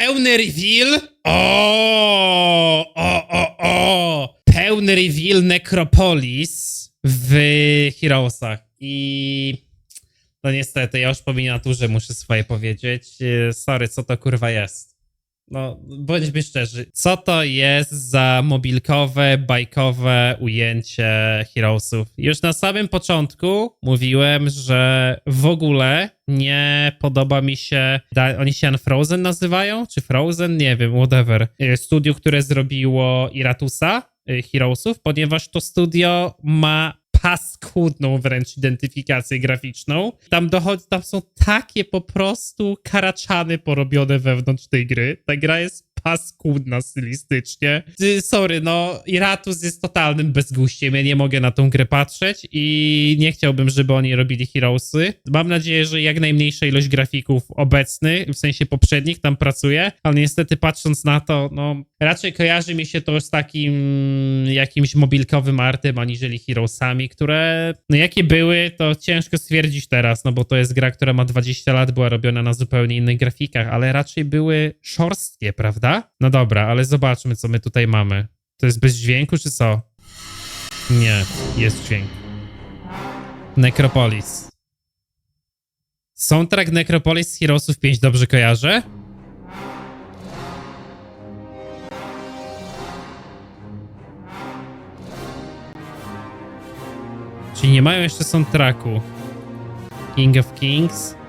pełny reveal. O, o, o, o. Pełny reveal Necropolis w Heroesach. I no niestety, ja już po miniaturze muszę swoje powiedzieć. Yy, Sorry, co to kurwa jest? No, bądźmy szczerzy. Co to jest za mobilkowe, bajkowe ujęcie Heroesów? Już na samym początku mówiłem, że w ogóle nie podoba mi się. Oni się Unfrozen nazywają? Czy Frozen? Nie wiem, whatever. Y, Studio, które zrobiło Iratusa y, Heroesów, ponieważ to studio ma paskudną wręcz identyfikację graficzną. Tam dochodzi, tam są takie po prostu karaczany porobione wewnątrz tej gry. Ta gra jest paskudna stylistycznie. Sorry, no Iratus jest totalnym bezguściem, ja nie mogę na tą grę patrzeć i nie chciałbym, żeby oni robili Heroesy. Mam nadzieję, że jak najmniejsza ilość grafików obecnych, w sensie poprzednich tam pracuje, ale niestety patrząc na to, no raczej kojarzy mi się to z takim jakimś mobilkowym artem, aniżeli Heroesami, które no jakie były, to ciężko stwierdzić teraz, no bo to jest gra, która ma 20 lat, była robiona na zupełnie innych grafikach, ale raczej były szorstkie, prawda? No dobra, ale zobaczmy, co my tutaj mamy. To jest bez dźwięku, czy co? Nie, jest dźwięk. Necropolis. Soundtrack Necropolis Heroesów 5 dobrze kojarzę? Czyli nie mają jeszcze soundtracku. King of Kings.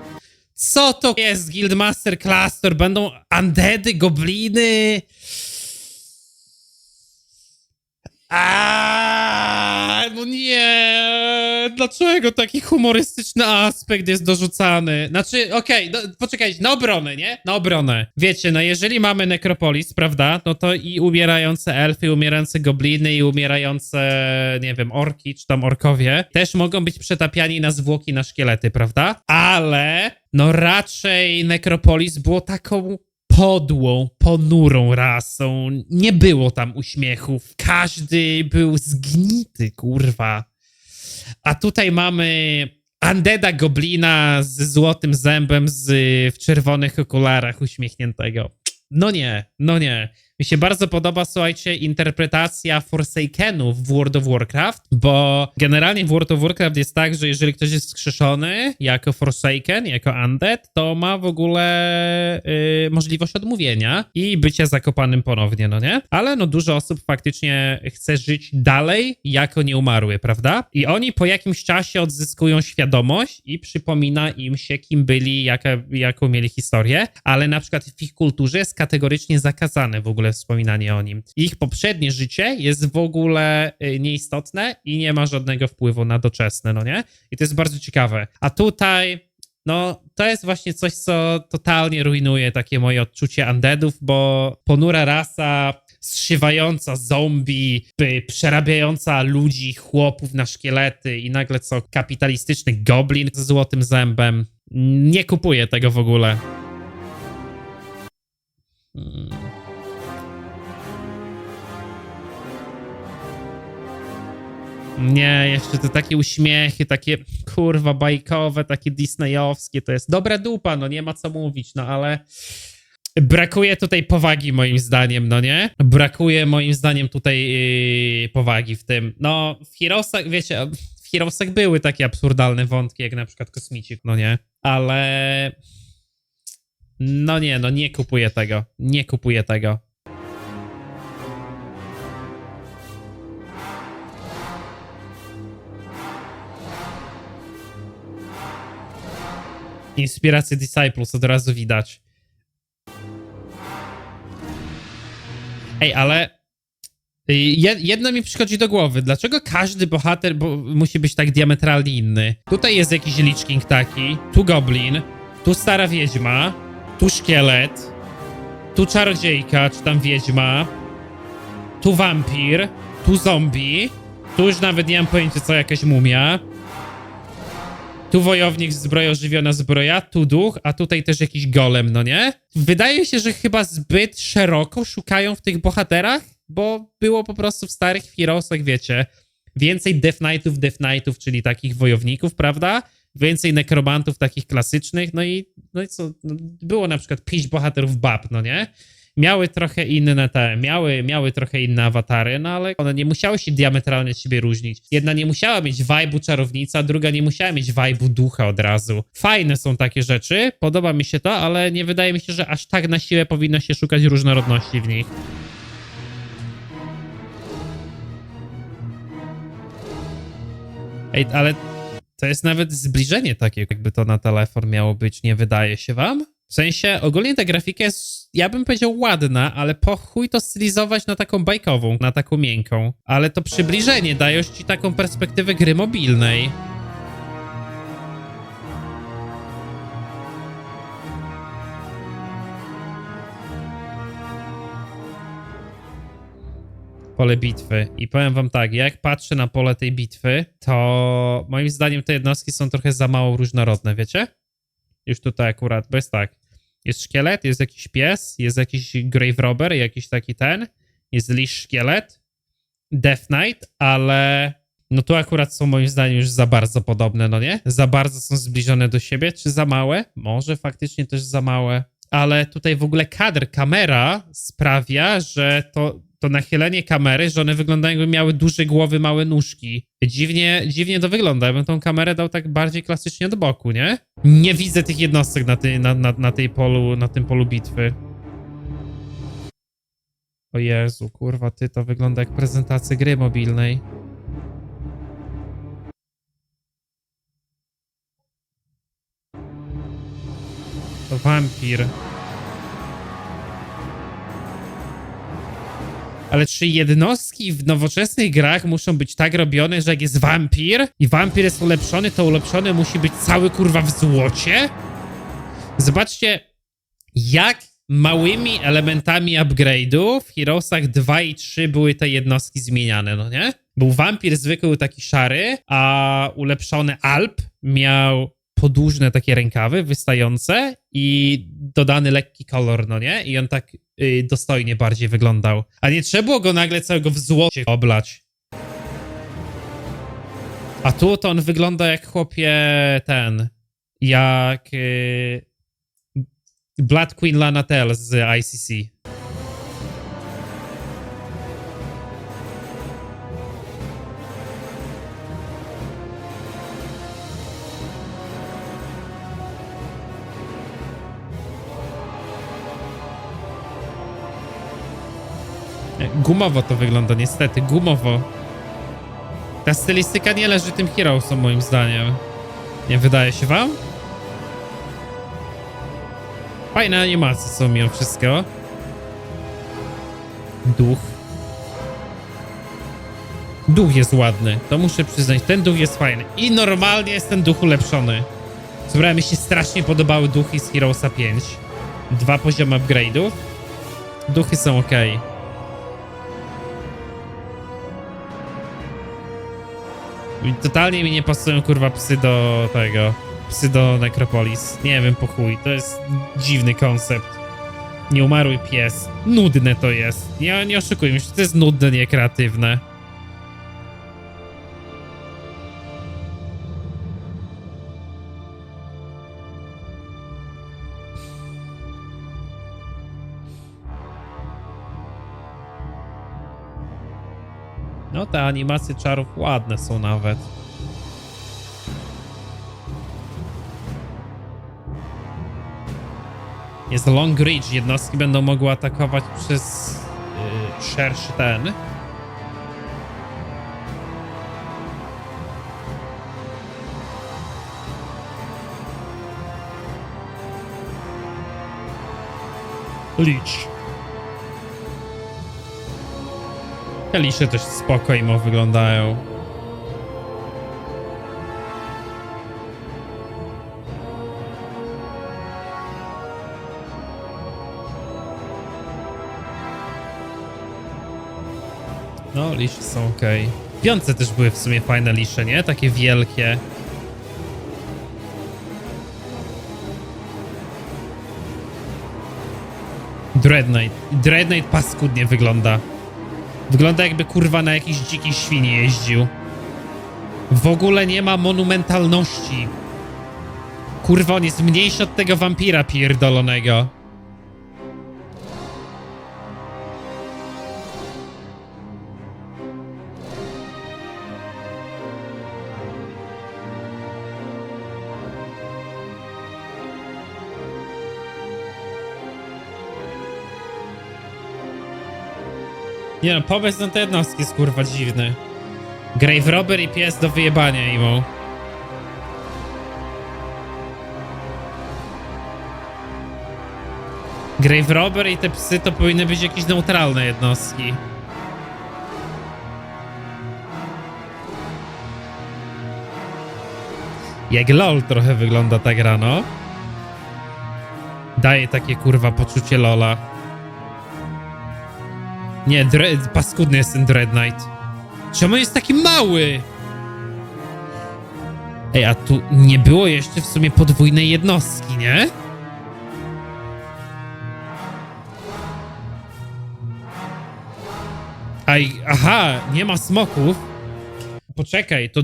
Co to jest Guildmaster Cluster? Będą undeady, gobliny? A, no nie! Dlaczego taki humorystyczny aspekt jest dorzucany? Znaczy, okej, no, poczekajcie, na obronę, nie? Na obronę. Wiecie, no jeżeli mamy Necropolis, prawda? No to i umierające elfy, i umierające gobliny, i umierające, nie wiem, orki, czy tam orkowie też mogą być przetapiani na zwłoki, na szkielety, prawda? Ale, no raczej Necropolis było taką podłą, ponurą rasą. Nie było tam uśmiechów. Każdy był zgnity, kurwa. A tutaj mamy Undeada Goblina z złotym zębem z, w czerwonych okularach uśmiechniętego. No nie, no nie. Mi się bardzo podoba, słuchajcie, interpretacja Forsakenów w World of Warcraft, bo generalnie w World of Warcraft jest tak, że jeżeli ktoś jest skrzeszony jako Forsaken, jako Undead, to ma w ogóle y, możliwość odmówienia i bycia zakopanym ponownie, no nie? Ale no dużo osób faktycznie chce żyć dalej jako nieumarły, prawda? I oni po jakimś czasie odzyskują świadomość i przypomina im się, kim byli, jaka, jaką mieli historię, ale na przykład w ich kulturze jest kategorycznie zakazane w ogóle wspominanie o nim. Ich poprzednie życie jest w ogóle y, nieistotne i nie ma żadnego wpływu na doczesne, no nie? I to jest bardzo ciekawe. A tutaj no, to jest właśnie coś, co totalnie rujnuje takie moje odczucie undeadów, bo ponura rasa, zszywająca zombie, by- przerabiająca ludzi, chłopów na szkielety i nagle co, kapitalistyczny goblin ze złotym zębem. Nie kupuję tego w ogóle. Hmm. Nie, jeszcze te takie uśmiechy, takie kurwa bajkowe, takie disneyowskie, to jest dobra dupa, no nie ma co mówić, no ale brakuje tutaj powagi moim zdaniem, no nie? Brakuje moim zdaniem tutaj yy, powagi w tym. No w Heroesach, wiecie, w Heroesach były takie absurdalne wątki, jak na przykład Kosmicik, no nie? Ale no nie, no nie kupuję tego, nie kupuję tego. Inspirację Disciples od razu widać. Ej, ale y, je- jedno mi przychodzi do głowy. Dlaczego każdy bohater bo, musi być tak diametralnie inny? Tutaj jest jakiś Lich King taki, tu Goblin, tu stara wiedźma, tu szkielet, tu czarodziejka, czy tam wiedźma, tu wampir, tu zombie, tu już nawet nie mam pojęcia co jakaś mumia, tu wojownik, zbroja ożywiona zbroja, tu duch, a tutaj też jakiś golem, no nie? Wydaje się, że chyba zbyt szeroko szukają w tych bohaterach, bo było po prostu w starych Heroesach, wiecie, więcej Death Knightów, Death Knightów, czyli takich wojowników, prawda? więcej nekromantów takich klasycznych, no i, no i co, no, było na przykład pięć bohaterów bab, no nie? Miały trochę inne te, miały, miały trochę inne awatary, no ale one nie musiały się diametralnie od siebie różnić. Jedna nie musiała mieć vibe'u czarownica, druga nie musiała mieć vibe'u ducha od razu. Fajne są takie rzeczy, podoba mi się to, ale nie wydaje mi się, że aż tak na siłę powinno się szukać różnorodności w nich. Ej, ale to jest nawet zbliżenie takie, jakby to na telefon miało być, nie wydaje się wam? W sensie, ogólnie ta grafika jest, ja bym powiedział ładna, ale po chuj to stylizować na taką bajkową, na taką miękką. Ale to przybliżenie daje ci taką perspektywę gry mobilnej. pole bitwy. I powiem wam tak, jak patrzę na pole tej bitwy, to moim zdaniem te jednostki są trochę za mało różnorodne, wiecie? Już tutaj akurat, bo jest tak. Jest szkielet, jest jakiś pies, jest jakiś grave robber, jakiś taki ten, jest lisz szkielet, death knight, ale no tu akurat są moim zdaniem już za bardzo podobne, no nie? Za bardzo są zbliżone do siebie, czy za małe? Może faktycznie też za małe. Ale tutaj w ogóle kadr, kamera sprawia, że to, to nachylenie kamery, że one wyglądają jakby miały duże głowy, małe nóżki. Dziwnie, dziwnie to wygląda. Ja bym tą kamerę dał tak bardziej klasycznie do boku, nie? Nie widzę tych jednostek na, tej, na, na, na tej polu, na tym polu bitwy. O Jezu, kurwa, ty, to wygląda jak prezentacja gry mobilnej. To wampir. Ale czy jednostki w nowoczesnych grach muszą być tak robione, że jak jest wampir i wampir jest ulepszony, to ulepszony musi być cały kurwa w złocie? Zobaczcie, jak małymi elementami upgrade'ów w Heroesach 2 i 3 były te jednostki zmieniane, no nie? Był wampir zwykły taki szary, a ulepszony Alp miał podłużne takie rękawy wystające i dodany lekki kolor, no nie? I on tak y, dostojnie bardziej wyglądał. A nie trzeba było go nagle całego w złocie oblać. A tu to on wygląda jak chłopie ten, jak y, Blood Queen Lana Tel z ICC. Gumowo to wygląda, niestety, gumowo. Ta stylistyka nie leży tym Heroesom, moim zdaniem. Nie wydaje się wam? Fajne animacje są mimo wszystko. Duch. Duch jest ładny, to muszę przyznać. Ten duch jest fajny. I normalnie jest ten duch ulepszony. Zobrałem mi się strasznie podobały duchy z Heroesa 5. Dwa poziomy upgrade'ów. Duchy są ok. Totalnie mi nie pasują kurwa psy do tego. Psy do Necropolis. Nie wiem po chuj. To jest dziwny koncept. Nieumarły pies. Nudne to jest. Nie, nie oszukujmy się, to jest nudne, nie te animacje czarów ładne są nawet. Jest long reach, jednostki będą mogły atakować przez yy, szerszy ten. Leech. Te lisze też spoko wyglądają. No, lisze są ok. W piątce też były w sumie fajne lisze, nie? Takie wielkie. Dread Knight. Dread Knight paskudnie wygląda. Wygląda jakby kurwa na jakiejś dzikiej świni jeździł. W ogóle nie ma monumentalności. Kurwa, on jest mniejszy od tego wampira pierdolonego. Nie no, pomysł na te jednostki jest kurwa dziwny. Grave Robber i pies do wyjebania imo. Grave Robber i te psy to powinny być jakieś neutralne jednostki. Jak LOL trochę wygląda ta gra, no. Daje takie kurwa poczucie LOLa. Nie, paskudny jest ten Dread Knight. Czemu jest taki mały? Ej, a tu nie było jeszcze w sumie podwójnej jednostki, nie? Aj, aha, nie ma smoków. Poczekaj, to,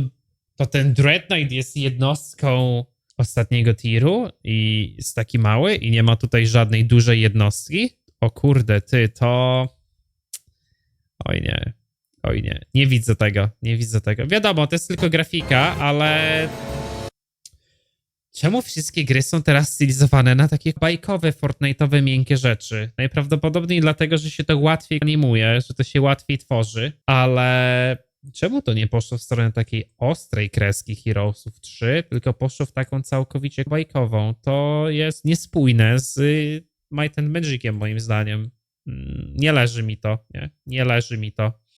to ten Dread Knight jest jednostką ostatniego tiru i jest taki mały i nie ma tutaj żadnej dużej jednostki? O kurde, ty, to... Oj nie, oj nie, nie widzę tego, nie widzę tego. Wiadomo, to jest tylko grafika, ale... Czemu wszystkie gry są teraz stylizowane na takie bajkowe, fortnite'owe, miękkie rzeczy? Najprawdopodobniej dlatego, że się to łatwiej animuje, że to się łatwiej tworzy, ale czemu to nie poszło w stronę takiej ostrej kreski Heroesów 3, tylko poszło w taką całkowicie bajkową? To jest niespójne z y, Might and Magiciem moim zdaniem. Mm, Nie leży mi to, nie? Nie leży mi to.